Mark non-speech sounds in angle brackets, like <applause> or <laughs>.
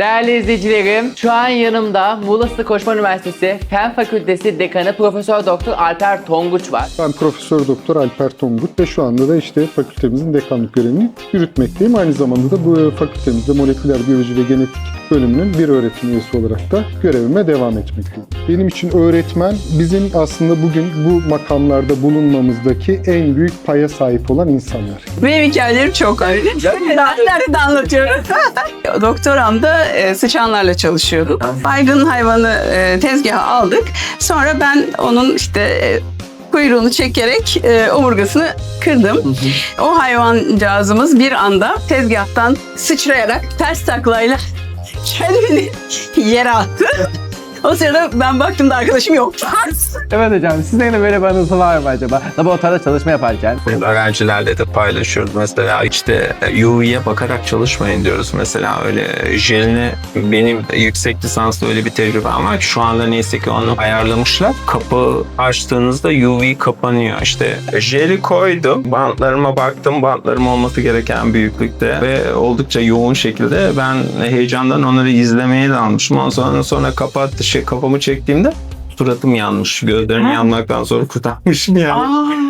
Değerli izleyicilerim, şu an yanımda Muğla Sılı Koçman Üniversitesi Fen Fakültesi Dekanı Profesör Doktor Alper Tonguç var. Ben Profesör Doktor Alper Tongut ve şu anda da işte fakültemizin dekanlık görevini yürütmekteyim. Aynı zamanda da bu fakültemizde moleküler biyoloji ve genetik bölümünün bir öğretim üyesi olarak da görevime devam etmekteyim. Benim için öğretmen bizim aslında bugün bu makamlarda bulunmamızdaki en büyük paya sahip olan insanlar. Benim hikayelerim çok öyle. Derslerde de anlatıyorum. <laughs> Doktoramda e, sıçanlarla çalışıyordum. Baygın hayvanı e, tezgaha aldık. Sonra ben onun işte e, kuyruğunu çekerek e, omurgasını kırdım. O hayvancağızımız bir anda tezgahtan sıçrayarak ters taklayla <laughs> kendini yere attı. O sırada ben baktım da arkadaşım yok. Evet hocam sizin de böyle bir anınız var mı acaba? Laboratuvarda çalışma yaparken. Öğrencilerle de paylaşıyoruz. Mesela işte UV'ye bakarak çalışmayın diyoruz. Mesela öyle jeline benim yüksek lisanslı öyle bir tecrübem var ki şu anda neyse ki onu ayarlamışlar. Kapı açtığınızda UV kapanıyor. İşte jeli koydum. Bantlarıma baktım. Bantlarım olması gereken büyüklükte ve oldukça yoğun şekilde ben heyecandan onları izlemeye dalmışım. Ondan sonra, sonra kapattı şey kafamı çektiğimde suratım yanmış. Gözlerim yanmaktan sonra kurtarmışım yani.